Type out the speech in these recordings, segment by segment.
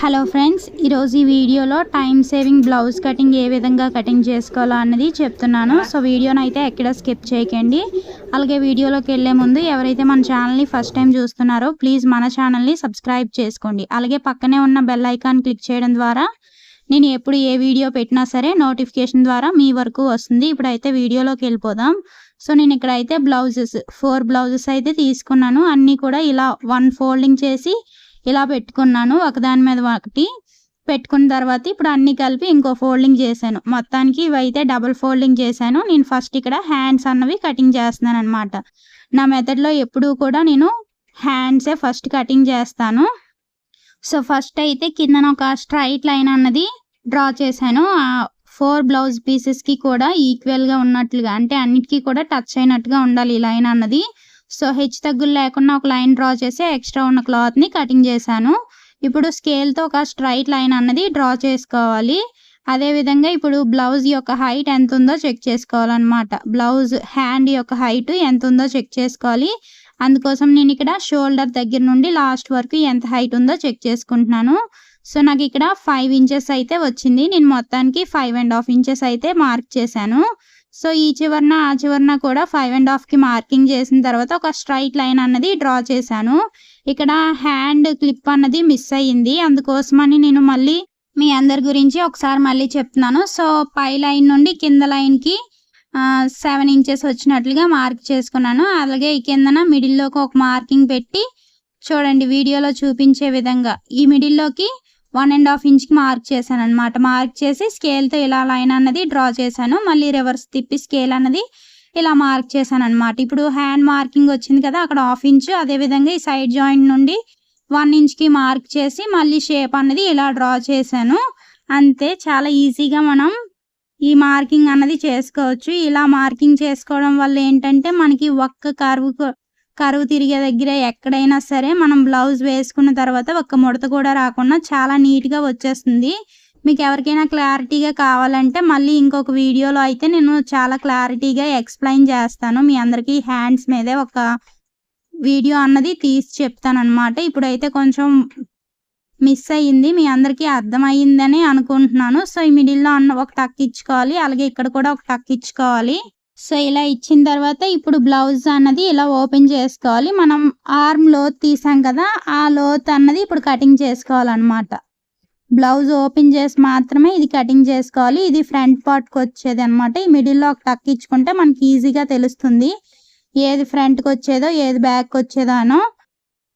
Hello friends ఈరోజు ఈ వీడియోలో టైం సేవింగ్ బ్లౌజ్ కటింగ్ ఏ విధంగా కటింగ్ చేసుకోవాలో అన్నది చెప్తున్నాను. సో వీడియోని అయితే ఎక్కడ స్కిప్ చేయకండి. అలాగే వీడియోలోకి వెళ్ళే ముందు ఎవరైతే మన ఛానల్ని ఫస్ట్ టైం చూస్తున్నారో ప్లీజ్ మన ఛానల్ని సబ్స్క్రైబ్ చేసుకోండి. అలాగే పక్కనే ఉన్న బెల్ ఐకాన్ క్లిక్ చేయడం ద్వారా నేను ఎప్పుడు ఏ వీడియో పెట్టినా సరే నోటిఫికేషన్ ద్వారా మీ వరకు వస్తుంది. ఇప్పుడైతే వీడియోలోకి వెళ్ళిపోదాం. సో నేను ఇక్కడైతే బ్లౌజెస్ ఫోర్ బ్లౌజెస్ అయితే తీసుకున్నాను. అన్నీ కూడా ఇలా వన్ ఫోల్డింగ్ చేసి ఇలా పెట్టుకున్నాను. ఒకదాని మీద ఒకటి పెట్టుకున్న తర్వాత ఇప్పుడు అన్ని కలిపి ఇంకో ఫోల్డింగ్ చేశాను. మొత్తానికి ఇవైతే డబుల్ ఫోల్డింగ్ చేశాను. నేను ఫస్ట్ ఇక్కడ హ్యాండ్స్ అన్నవి కటింగ్ చేస్తున్నాను అనమాట నా మెథడ్లో ఎప్పుడూ కూడా నేను హ్యాండ్సే ఫస్ట్ కటింగ్ చేస్తాను. సో ఫస్ట్ అయితే కిందన ఒక స్ట్రైట్ లైన్ అన్నది డ్రా చేశాను. ఆ ఫోర్ బ్లౌజ్ పీసెస్కి కూడా ఈక్వల్గా ఉన్నట్లుగా అంటే అన్నిటికీ కూడా టచ్ అయినట్టుగా ఉండాలి ఈ లైన్ అన్నది. సో హెచ్చు తగ్గులు లేకుండా ఒక లైన్ డ్రా చేసి ఎక్స్ట్రా ఉన్న క్లాత్ని కటింగ్ చేశాను. ఇప్పుడు స్కేల్తో ఒక స్ట్రైట్ లైన్ అన్నది డ్రా చేసుకోవాలి. అదేవిధంగా ఇప్పుడు బ్లౌజ్ యొక్క హైట్ ఎంత ఉందో చెక్ చేసుకోవాలన్నమాట. బ్లౌజ్ హ్యాండ్ యొక్క హైట్ ఎంత ఉందో చెక్ చేసుకోవాలి. అందుకోసం నేను ఇక్కడ షోల్డర్ దగ్గర నుండి లాస్ట్ వరకు ఎంత హైట్ ఉందో చెక్ చేసుకుంటున్నాను. సో నాకు ఇక్కడ ఫైవ్ ఇంచెస్ అయితే వచ్చింది. నేను మొత్తానికి ఫైవ్ అండ్ హాఫ్ ఇంచెస్ అయితే మార్క్ చేశాను. సో ఈ చివరన ఆ చివరన కూడా ఫైవ్ అండ్ హాఫ్కి మార్కింగ్ చేసిన తర్వాత ఒక స్ట్రైట్ లైన్ అన్నది డ్రా చేశాను. ఇక్కడ హ్యాండ్ క్లిప్ అన్నది మిస్ అయ్యింది. అందుకోసమని నేను మళ్ళీ మీ అందరి గురించి ఒకసారి మళ్ళీ చెప్తున్నాను. సో పై లైన్ నుండి కింద లైన్కి సెవెన్ ఇంచెస్ వచ్చినట్లుగా మార్క్ చేసుకున్నాను. అలాగే ఈ కిందన మిడిల్లోకి ఒక మార్కింగ్ పెట్టి చూడండి వీడియోలో చూపించే విధంగా. ఈ మిడిల్లోకి వన్ అండ్ హాఫ్ ఇంచ్కి మార్క్ చేశాను అనమాట మార్క్ చేసి స్కేల్తో ఇలా లైన్ అన్నది డ్రా చేశాను. మళ్ళీ రివర్స్ తిప్పి స్కేల్ అన్నది ఇలా మార్క్ చేశాను అనమాట ఇప్పుడు హ్యాండ్ మార్కింగ్ వచ్చింది కదా అక్కడ హాఫ్ ఇంచ్. అదేవిధంగా ఈ సైడ్ జాయింట్ నుండి వన్ ఇంచ్కి మార్క్ చేసి మళ్ళీ షేప్ అన్నది ఇలా డ్రా చేశాను. అంతే చాలా ఈజీగా మనం ఈ మార్కింగ్ అన్నది చేసుకోవచ్చు. ఇలా మార్కింగ్ చేసుకోవడం వల్ల ఏంటంటే మనకి ఒక్క కరువు కరువు తిరిగే దగ్గర ఎక్కడైనా సరే మనం బ్లౌజ్ వేసుకున్న తర్వాత ఒక్క ముడత కూడా రాకుండా చాలా నీట్గా వచ్చేస్తుంది. మీకు ఎవరికైనా క్లారిటీగా కావాలంటే మళ్ళీ ఇంకొక వీడియోలో అయితే నేను చాలా క్లారిటీగా ఎక్స్ప్లెయిన్ చేస్తాను. మీ అందరికీ హ్యాండ్స్ మీదే ఒక వీడియో అన్నది తీసి చెప్తాను అనమాట ఇప్పుడైతే కొంచెం మిస్ అయ్యింది మీ అందరికీ అర్థమయ్యిందని అనుకుంటున్నాను. సో ఈ మిడిల్లో అన్న ఒక టక్ ఇచ్చుకోవాలి అలాగే ఇక్కడ కూడా ఒక టక్ ఇచ్చుకోవాలి. సో ఇలా ఇచ్చిన తర్వాత ఇప్పుడు బ్లౌజ్ అన్నది ఇలా ఓపెన్ చేసుకోవాలి. మనం ఆర్మ్ లోత్ తీసాం కదా ఆ లోత్ అన్నది ఇప్పుడు కటింగ్ చేసుకోవాలన్నమాట. బ్లౌజ్ ఓపెన్ చేసి మాత్రమే ఇది కటింగ్ చేసుకోవాలి. ఇది ఫ్రంట్ పార్ట్కి వచ్చేది అనమాట ఈ మిడిల్లో ఒక టక్ ఇచ్చుకుంటే మనకి ఈజీగా తెలుస్తుంది ఏది ఫ్రంట్కి వచ్చేదో ఏది బ్యాక్కి వచ్చేదో అనో.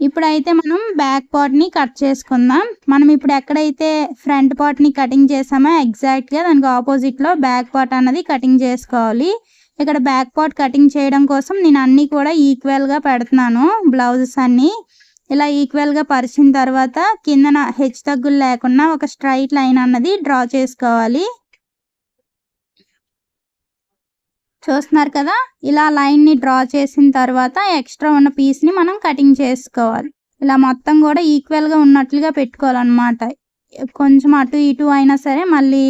ఇప్పుడైతే మనం బ్యాక్ పార్ట్ని కట్ చేసుకుందాం. మనం ఇప్పుడు ఎక్కడైతే ఫ్రంట్ పార్ట్ని కటింగ్ చేసామో ఎగ్జాక్ట్గా దానికి ఆపోజిట్లో బ్యాక్ పార్ట్ అన్నది కటింగ్ చేసుకోవాలి. ఇక్కడ బ్యాక్ పార్ట్ కటింగ్ చేయడం కోసం నేను అన్నీ కూడా ఈక్వల్గా పెడుతున్నాను బ్లౌజెస్ అన్నీ. ఇలా ఈక్వల్గా పరిచిన తర్వాత కిందన హెచ్ తగ్గులు లేకుండా ఒక స్ట్రైట్ లైన్ అన్నది డ్రా చేసుకోవాలి. చూస్తున్నారు కదా? ఇలా లైన్ని డ్రా చేసిన తర్వాత ఎక్స్ట్రా ఉన్న పీస్ని మనం కటింగ్ చేసుకోవాలి. ఇలా మొత్తం కూడా ఈక్వల్గా ఉన్నట్లుగా పెట్టుకోవాలన్నమాట. కొంచెం అటు ఇటు అయినా సరే మళ్ళీ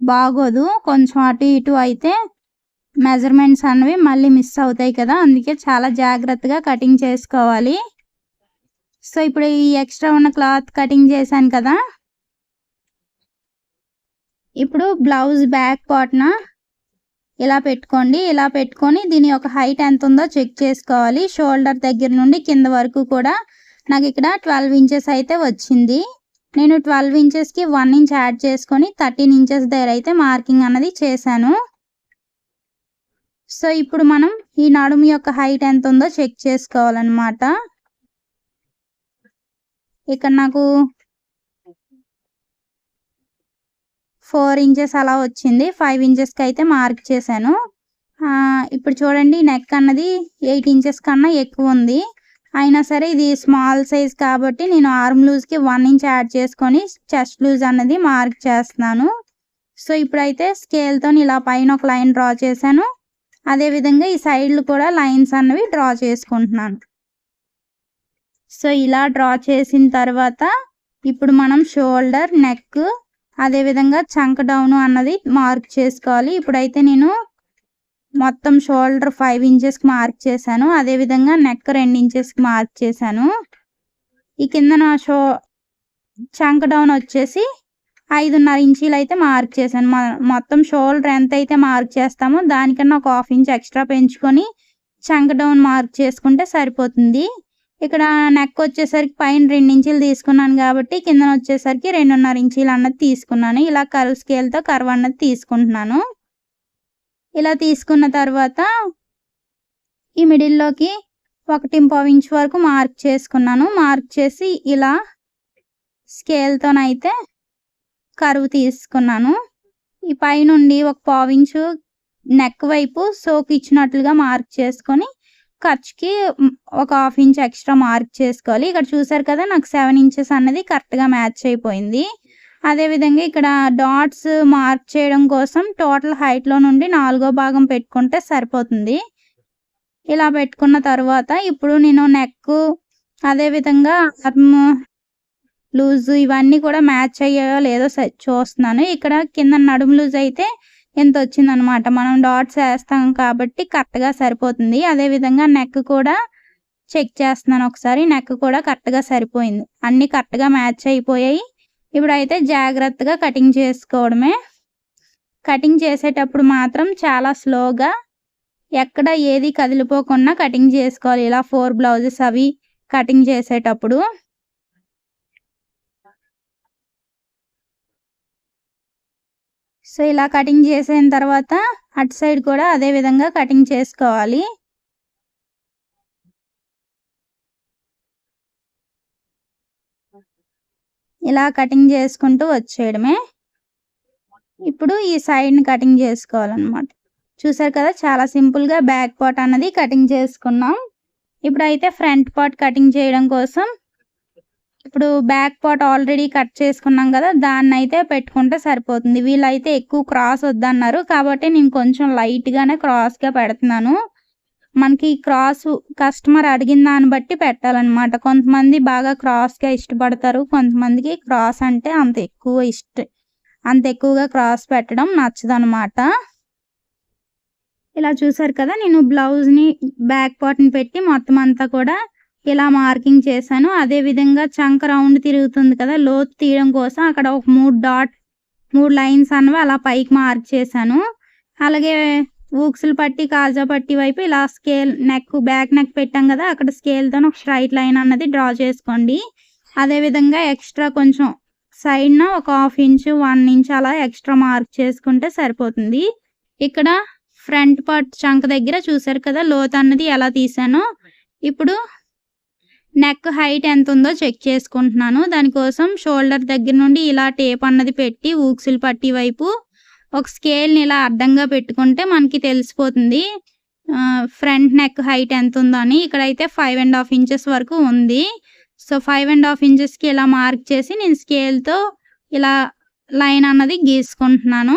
బాగోదు. కొంచెం అటు ఇటు అయితే మెజర్మెంట్స్ అనేవి మళ్ళీ మిస్ అవుతాయి కదా అందుకే చాలా జాగ్రత్తగా కటింగ్ చేసుకోవాలి. సో ఇప్పుడు ఈ ఎక్స్ట్రా ఉన్న క్లాత్ కటింగ్ చేశాను కదా. ఇప్పుడు బ్లౌజ్ బ్యాక్ పాట్న ఇలా పెట్టుకోండి ఇలా పెట్టుకొని దీని యొక్క హైట్ ఎంత ఉందో చెక్ చేసుకోవాలి. షోల్డర్ దగ్గర నుండి కింద వరకు కూడా నాకు ఇక్కడ ట్వెల్వ్ ఇంచెస్ అయితే వచ్చింది. నేను ట్వెల్వ్ ఇంచెస్కి వన్ ఇంచ్ యాడ్ చేసుకొని థర్టీన్ ఇంచెస్ దగ్గర అయితే మార్కింగ్ అన్నది చేశాను. సో ఇప్పుడు మనం ఈ నడుము యొక్క హైట్ ఎంత ఉందో చెక్ చేసుకోవాలన్నమాట. ఇక్కడ నాకు ఫోర్ ఇంచెస్ అలా వచ్చింది. ఫైవ్ ఇంచెస్కి అయితే మార్క్ చేశాను. ఇప్పుడు చూడండి నెక్ అన్నది ఎయిట్ ఇంచెస్ కన్నా ఎక్కువ ఉంది. అయినా సరే ఇది స్మాల్ సైజ్ కాబట్టి నేను ఆర్మ్ లూజ్కి వన్ ఇంచ్ యాడ్ చేసుకొని చెస్ట్ లూజ్ అన్నది మార్క్ చేస్తున్నాను. సో ఇప్పుడైతే స్కేల్తో ఇలా పైన ఒక లైన్ డ్రా చేశాను. అదేవిధంగా ఈ సైడ్లు కూడా లైన్స్ అన్నవి డ్రా చేసుకుంటున్నాను. సో ఇలా డ్రా చేసిన తర్వాత ఇప్పుడు మనం షోల్డర్ నెక్ అదేవిధంగా చంక డౌన్ అన్నది మార్క్ చేసుకోవాలి. ఇప్పుడైతే నేను మొత్తం షోల్డర్ ఫైవ్ ఇంచెస్కి మార్క్ చేశాను. అదేవిధంగా నెక్ రెండు ఇంచెస్కి మార్క్ చేశాను. ఈ కింద నా షో చంక డౌన్ వచ్చేసి ఐదున్నర ఇంచీలు అయితే మార్క్ చేశాను. మొత్తం షోల్డర్ ఎంత అయితే మార్క్ చేస్తామో దానికన్నా ఒక హాఫ్ ఇంచ్ ఎక్స్ట్రా పెంచుకొని చంక డౌన్ మార్క్ చేసుకుంటే సరిపోతుంది. ఇక్కడ నెక్ వచ్చేసరికి పైన రెండు ఇంచీలు తీసుకున్నాను కాబట్టి కింద వచ్చేసరికి రెండున్నర ఇంచీలు అన్నది తీసుకున్నాను. ఇలా కర్వ్ స్కేల్తో కర్వ్ అన్నది తీసుకుంటున్నాను. ఇలా తీసుకున్న తర్వాత ఈ మిడిల్లోకి ఒకటి పావు ఇంచ్ వరకు మార్క్ చేసుకున్నాను. మార్క్ చేసి ఇలా స్కేల్తోనైతే కరువు తీసుకున్నాను. ఈ పైనుండి ఒక పావు ఇంచు నెక్ వైపు సోక్ ఇచ్చినట్లుగా మార్క్ చేసుకొని ఖర్చుకి ఒక హాఫ్ ఇంచ్ ఎక్స్ట్రా మార్క్ చేసుకోవాలి. ఇక్కడ చూసారు కదా నాకు సెవెన్ ఇంచెస్ అన్నది కరెక్ట్గా మ్యాచ్ అయిపోయింది. అదేవిధంగా ఇక్కడ డాట్స్ మార్క్ చేయడం కోసం టోటల్ హైట్లో నుండి నాలుగో భాగం పెట్టుకుంటే సరిపోతుంది. ఇలా పెట్టుకున్న తర్వాత ఇప్పుడు నేను నెక్ అదేవిధంగా ఆర్మ్ లూజ్ ఇవన్నీ కూడా మ్యాచ్ అయ్యాయో లేదో చూస్తున్నాను. ఇక్కడ కింద నడుము లూజ్ అయితే ఎంత వచ్చిందనమాట? మనం డాట్స్ వేస్తాం కాబట్టి కరెక్ట్గా సరిపోతుంది. అదేవిధంగా నెక్ కూడా చెక్ చేస్తున్నాను ఒకసారి. నెక్ కూడా కరెక్ట్గా సరిపోయింది. అన్నీ కరెక్ట్గా మ్యాచ్ అయిపోయాయి. ఇప్పుడైతే జాగ్రత్తగా కటింగ్ చేసుకోవడమే. కటింగ్ చేసేటప్పుడు మాత్రం చాలా స్లోగా ఎక్కడ ఏది కదిలిపోకుండా కటింగ్ చేసుకోవాలి. ఇలా ఫోర్ బ్లౌజెస్ అవి కటింగ్ చేసేటప్పుడు. సో ఇలా కటింగ్ చేసిన తర్వాత అటు సైడ్ కూడా అదే విధంగా కటింగ్ చేసుకోవాలి. ఇలా కటింగ్ చేసుకుంటూ వచ్చేయడమే. ఇప్పుడు ఈ సైడ్ని కటింగ్ చేసుకోవాలన్నమాట. చూసారు కదా చాలా సింపుల్గా బ్యాక్ పార్ట్ అన్నది కటింగ్ చేసుకున్నాం. ఇప్పుడైతే ఫ్రంట్ పార్ట్ కటింగ్ చేయడం కోసం ఇప్పుడు బ్యాక్ పార్ట్ ఆల్రెడీ కట్ చేసుకున్నాం కదా దాన్ని అయితే పెట్టుకుంటే సరిపోతుంది. వీళ్ళైతే ఎక్కువ క్రాస్ వద్దన్నారు. కాబట్టి నేను కొంచెం లైట్గానే క్రాస్గా పెడుతున్నాను. మనకి క్రాస్ కస్టమర్ అడిగిన దాన్ని బట్టి పెట్టాలన్నమాట. కొంతమంది బాగా క్రాస్గా ఇష్టపడతారు. కొంతమందికి క్రాస్ అంటే అంత ఎక్కువ ఇష్ట అంత ఎక్కువగా క్రాస్ పెట్టడం నచ్చదనమాట ఇలా చూసారు కదా నేను బ్లౌజ్ని బ్యాక్ పార్ట్ని పెట్టి మొత్తం అంతా కూడా ఇలా మార్కింగ్ చేశాను. అదే విధంగా చంక రౌండ్ తిరుగుతుంది కదా లోతు తీయడం కోసం అక్కడ ఒక మూడు డాట్ మూడు లైన్స్ అన్నవి అలా పైకి మార్క్ చేశాను. అలాగే ఊక్సులు పట్టి కాజా పట్టి వైపు ఇలా స్కేల్ నెక్ బ్యాక్ నెక్ పెట్టాం కదా అక్కడ స్కేల్తో ఒక స్ట్రైట్ లైన్ అన్నది డ్రా చేసుకోండి. అదే విధంగా ఎక్స్ట్రా కొంచెం సైడ్న ఒక హాఫ్ ఇంచ్ వన్ ఇంచ్ అలా ఎక్స్ట్రా మార్క్ చేసుకుంటే సరిపోతుంది. ఇక్కడ ఫ్రంట్ పార్ట్ చంక దగ్గర చూసారు కదా లోత్ అన్నది ఎలా తీసానో ఇప్పుడు నెక్ హైట్ ఎంత ఉందో చెక్ చేసుకుంటున్నాను దానికోసం షోల్డర్ దగ్గర నుండి ఇలా టేప్ అన్నది పెట్టి ఊక్సులు పట్టి వైపు ఒక స్కేల్ని ఇలా అడ్డంగా పెట్టుకుంటే మనకి తెలిసిపోతుంది. ఫ్రంట్ నెక్ హైట్ ఎంత ఉందో అని ఇక్కడైతే ఫైవ్ అండ్ హాఫ్ ఇంచెస్ వరకు ఉంది. సో ఫైవ్ అండ్ హాఫ్ ఇంచెస్కి ఇలా మార్క్ చేసి నేను స్కేల్తో ఇలా లైన్ అన్నది గీసుకుంటున్నాను.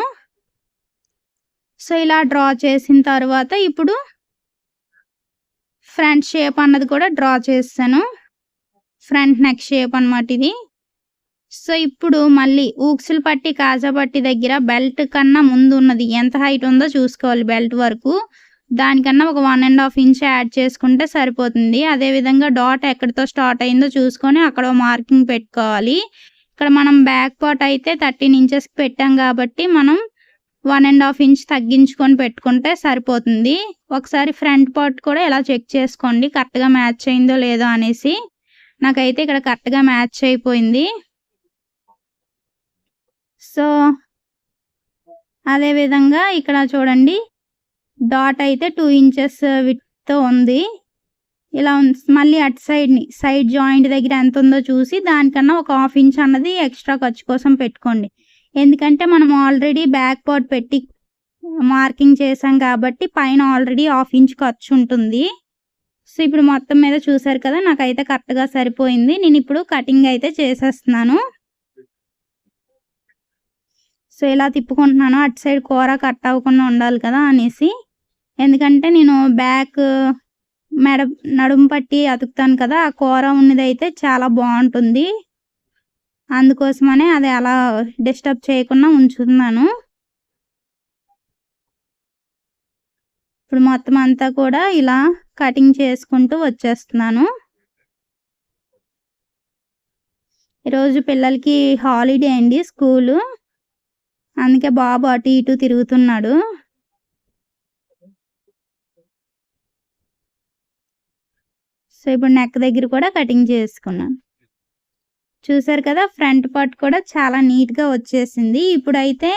సో ఇలా డ్రా చేసిన తర్వాత ఇప్పుడు ఫ్రంట్ షేప్ అన్నది కూడా డ్రా చేస్తాను. ఫ్రంట్ నెక్ షేప్ అనమాట ఇది. సో ఇప్పుడు మళ్ళీ ఊక్సులు పట్టి కాజా పట్టి దగ్గర బెల్ట్ కన్నా ముందు ఉన్నది ఎంత హైట్ ఉందో చూసుకోవాలి బెల్ట్ వరకు. దానికన్నా ఒక one and half inch add చేసుకుంటే సరిపోతుంది. అదేవిధంగా డాట్ ఎక్కడితో స్టార్ట్ అయిందో చూసుకొని అక్కడ మార్కింగ్ పెట్టుకోవాలి. ఇక్కడ మనం బ్యాక్ పార్ట్ అయితే థర్టీన్ ఇంచెస్కి పెట్టాం కాబట్టి మనం వన్ అండ్ హాఫ్ ఇంచ్ తగ్గించుకొని పెట్టుకుంటే సరిపోతుంది. ఒకసారి ఫ్రంట్ పార్ట్ కూడా ఇలా చెక్ చేసుకోండి కరెక్ట్గా మ్యాచ్ అయిందో లేదో అనేసి. నాకైతే ఇక్కడ కరెక్ట్గా మ్యాచ్ అయిపోయింది. సో అదేవిధంగా ఇక్కడ చూడండి డాట్ అయితే టూ ఇంచెస్ విత్తో ఉంది. ఇలా మళ్ళీ అటు సైడ్ని సైడ్ జాయింట్ దగ్గర ఎంత ఉందో చూసి దానికన్నా ఒక హాఫ్ ఇంచ్ అన్నది ఎక్స్ట్రా ఖర్చు కోసం పెట్టుకోండి. ఎందుకంటే మనం ఆల్రెడీ బ్యాక్ పార్ట్ పెట్టి uh, మార్కింగ్ చేసాం కాబట్టి పైన ఆల్రెడీ హాఫ్ ఇంచ్ ఖర్చు ఉంటుంది. సో ఇప్పుడు మొత్తం మీద చూసారు కదా నాకైతే కరెక్ట్గా సరిపోయింది. నేను ఇప్పుడు కటింగ్ అయితే చేసేస్తున్నాను. సో ఇలా తిప్పుకుంటున్నాను. అటు సైడ్ కూర కట్ అవ్వకుండా ఉండాలి కదా అనేసి. ఎందుకంటే నేను బ్యాక్ uh, మెడ నడుము పట్టి అతుకుతాను కదా ఆ కూర ఉన్నది అయితే చాలా బాగుంటుంది. అందుకోసమనే అది అలా డిస్టర్బ్ చేయకుండా ఉంచుతున్నాను. ఇప్పుడు మొత్తం అంతా కూడా ఇలా కటింగ్ చేసుకుంటూ వచ్చేస్తున్నాను. ఈరోజు పిల్లలకి హాలిడే అండి స్కూలు. అందుకే బాబు అటు ఇటు తిరుగుతున్నాడు. సో ఇప్పుడు నెక్ దగ్గర కూడా కటింగ్ చేసుకున్నాను. చూసారు కదా ఫ్రంట్ పార్ట్ కూడా చాలా నీట్గా వచ్చేసింది. ఇప్పుడైతే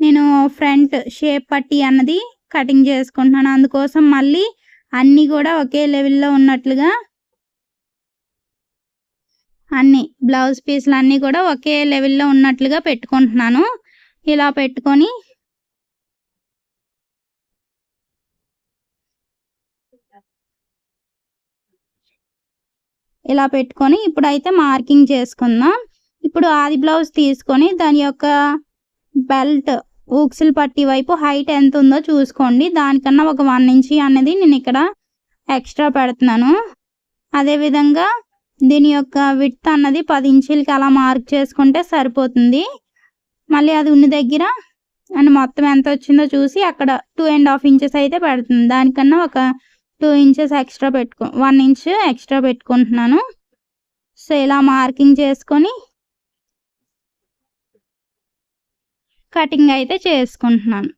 నేను ఫ్రంట్ షేప్ పట్టి అన్నది కటింగ్ చేసుకుంటున్నాను. అందుకోసం మళ్ళీ అన్నీ కూడా ఒకే లెవెల్లో ఉన్నట్లుగా అన్ని బ్లౌజ్ పీసులు అన్నీ కూడా ఒకే లెవెల్లో ఉన్నట్లుగా పెట్టుకుంటున్నాను. ఇలా పెట్టుకొని ఇలా పెట్టుకొని ఇప్పుడైతే మార్కింగ్ చేసుకుందాం. ఇప్పుడు ఆది బ్లౌజ్ తీసుకొని దాని యొక్క బెల్ట్ ఊక్సిల్ పట్టి వైపు హైట్ ఎంత ఉందో చూసుకోండి. దానికన్నా ఒక వన్ ఇంచి అనేది నేను ఇక్కడ ఎక్స్ట్రా పెడుతున్నాను. అదేవిధంగా దీని యొక్క విత్ అన్నది పది ఇంచీలకి అలా మార్క్ చేసుకుంటే సరిపోతుంది. మళ్ళీ అది ఉన్న దగ్గర అండ్ మొత్తం ఎంత వచ్చిందో చూసి అక్కడ టూ అండ్ హాఫ్ ఇంచెస్ అయితే పెడుతుంది. దానికన్నా ఒక టూ ఇంచెస్ ఎక్స్ట్రా పెట్టుకో వన్ ఇంచ్ ఎక్స్ట్రా పెట్టుకుంటున్నాను. సో ఇలా మార్కింగ్ చేసుకొని కటింగ్ అయితే చేసుకుంటున్నాను.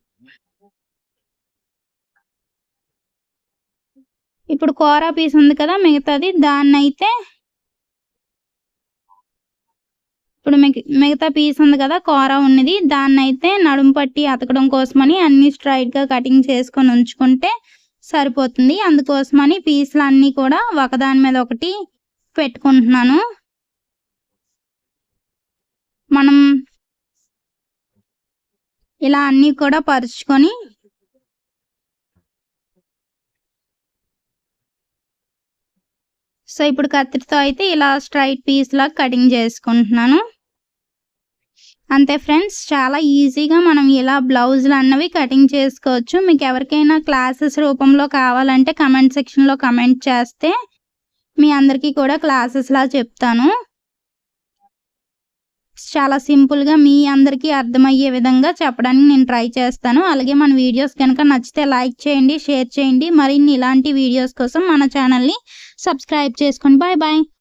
ఇప్పుడు కూర పీస్ ఉంది కదా మిగతాది దాన్ని అయితే ఇప్పుడు మిగతా పీస్ ఉంది కదా కూర ఉన్నది దాన్ని అయితే నడుము పట్టి అతకడం కోసమని అన్ని స్ట్రైట్గా కటింగ్ చేసుకొని ఉంచుకుంటే సరిపోతుంది. అందుకోసమని పీసులు అన్నీ కూడా ఒకదాని మీద ఒకటి పెట్టుకుంటున్నాను. మనం ఇలా అన్నీ కూడా పరుచుకొని సో ఇప్పుడు కత్తిరితో అయితే ఇలా స్ట్రైట్ పీస్ లాగా కటింగ్ చేసుకుంటున్నాను. అంతే ఫ్రెండ్స్ చాలా ఈజీగా మనం ఇలా బ్లౌజులు అన్నవి కటింగ్ చేసుకోవచ్చు. మీకు ఎవరికైనా క్లాసెస్ రూపంలో కావాలంటే కమెంట్ సెక్షన్లో కమెంట్ చేస్తే మీ అందరికీ కూడా క్లాసెస్లా చెప్తాను. చాలా సింపుల్గా మీ అందరికీ అర్థమయ్యే విధంగా చెప్పడానికి నేను ట్రై చేస్తాను. అలాగే మన వీడియోస్ కనుక నచ్చితే లైక్ చేయండి షేర్ చేయండి. మరిన్ని ఇలాంటి వీడియోస్ కోసం మన ఛానల్ని సబ్స్క్రైబ్ చేసుకోండి బాయ్ బాయ్.